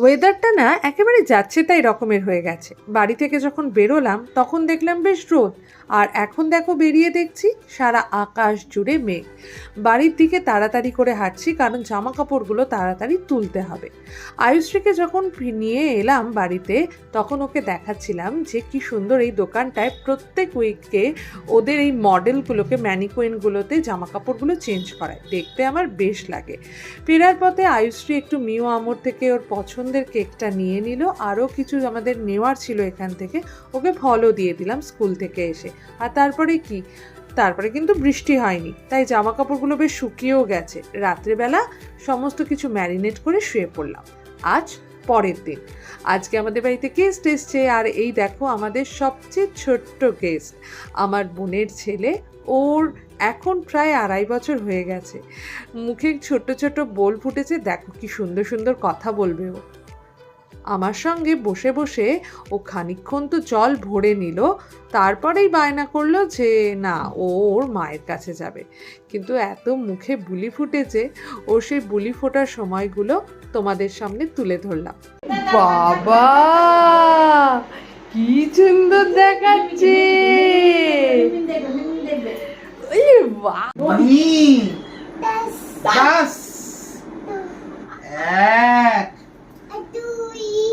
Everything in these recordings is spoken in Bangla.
ওয়েদারটা না একেবারে যাচ্ছে তাই রকমের হয়ে গেছে। বাড়ি থেকে যখন বেরোলাম, তখন দেখলাম বেশ রোদ। আর এখন দেখো বেরিয়ে দেখছি সারা আকাশ জুড়ে মেঘ। বাড়ির দিকে তাড়াতাড়ি করে হাঁটছি, কারণ জামা কাপড়গুলো তাড়াতাড়ি তুলতে হবে। আয়ুশ্রীকে যখন নিয়ে এলাম বাড়িতে, তখন ওকে দেখাচ্ছিলাম যে কি সুন্দর এই দোকানটায় প্রত্যেক উইককে ওদের এই মডেলগুলোকে ম্যানিকুইনগুলোতে জামা কাপড়গুলো চেঞ্জ করায়। দেখতে আমার বেশ লাগে। ফেরার পথে আয়ুশ্রী একটু মিও আমর থেকে ওর পছন্দের কেকটা নিয়ে নিল। আরও কিছু আমাদের নেওয়ার ছিল এখান থেকে। ওকে ফলও দিয়ে দিলাম স্কুল থেকে এসে। আর তারপরে কি? তারপরে কিন্তু বৃষ্টি হয়নি। তাই জামা কাপড়গুলো বেশ শুকিয়েও গেছে। রাত্রেবেলা সমস্ত কিছু ম্যারিনেট করে শুয়ে পড়লাম। আজ পরের দিন। আজকে আমাদের বাড়িতে গেস্ট এসছে। আর এই দেখো আমাদের সবচেয়ে ছোট্ট গেস্ট। আমার বোনের ছেলে। ওর এখন প্রায় আড়াই বছর হয়ে গেছে। মুখে ছোট ছোট বোল ফুটেছে। দেখো কি সুন্দর সুন্দর কথা বলবে ও। আমার সঙ্গে বসে বসে ও খানিকক্ষণ তো জল ভরে নিল তারপরেই বায়না করল যে না ও ওর মায়ের কাছে যাবে। কিন্তু এত মুখে বুলি ফুটেছে ও সেই বুলি ফোটার সময়গুলো তোমাদের সামনে তুলে ধরলাম। বাবা কি সুন্দর দেখাচ্ছে। বাহ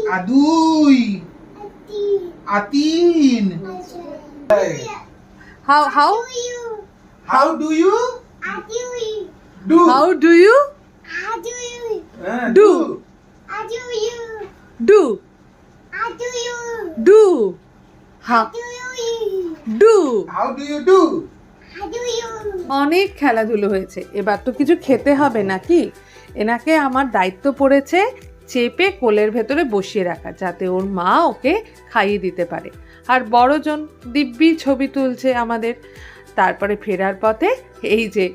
এক আদুই। আতিন। How how how do you do how do you do do do ha do how do you do অনেক খেলাধুলো হয়েছে। এবার তো কিছু খেতে হবে নাকি? এনাকে আমার দায়িত্ব পড়েছে চেপে কোলের ভেতরে বসিয়ে রাখা, যাতে ওর মা ওকে খাইয়ে দিতে পারে। আর বড়জন দিব্যি ছবি তুলছে আমাদের। তারপরে ফেরার পথে এই যে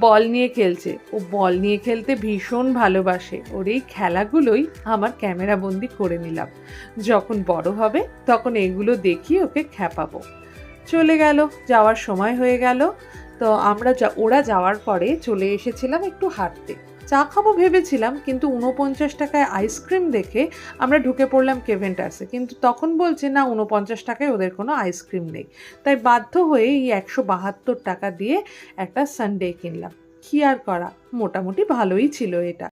বল নিয়ে খেলছে। ও বল নিয়ে খেলতে ভীষণ ভালোবাসে। ওর এই খেলাগুলোই আমার ক্যামেরা বন্দি করে নিলাম। যখন বড় হবে, তখন এগুলো দেখিয়ে ওকে খ্যাপাবো। চলে গেল, যাওয়ার সময় হয়ে গেল। তো আমরা যা, ওরা যাওয়ার পরে চলে এসেছিলাম একটু হাঁটতে। চা খাব ভেবেছিলাম, কিন্তু উনপঞ্চাশ টাকায় আইসক্রিম দেখে আমরা ঢুকে পড়লাম কেভেন্টার্সে কিন্তু তখন বলছে, না উনপঞ্চাশ টাকায় ওদের কোনো আইসক্রিম নেই। তাই বাধ্য হয়ে এই একশো বাহাত্তর টাকা দিয়ে একটা সানডে কিনলাম। কি আর করা? মোটামুটি ভালোই ছিল এটা।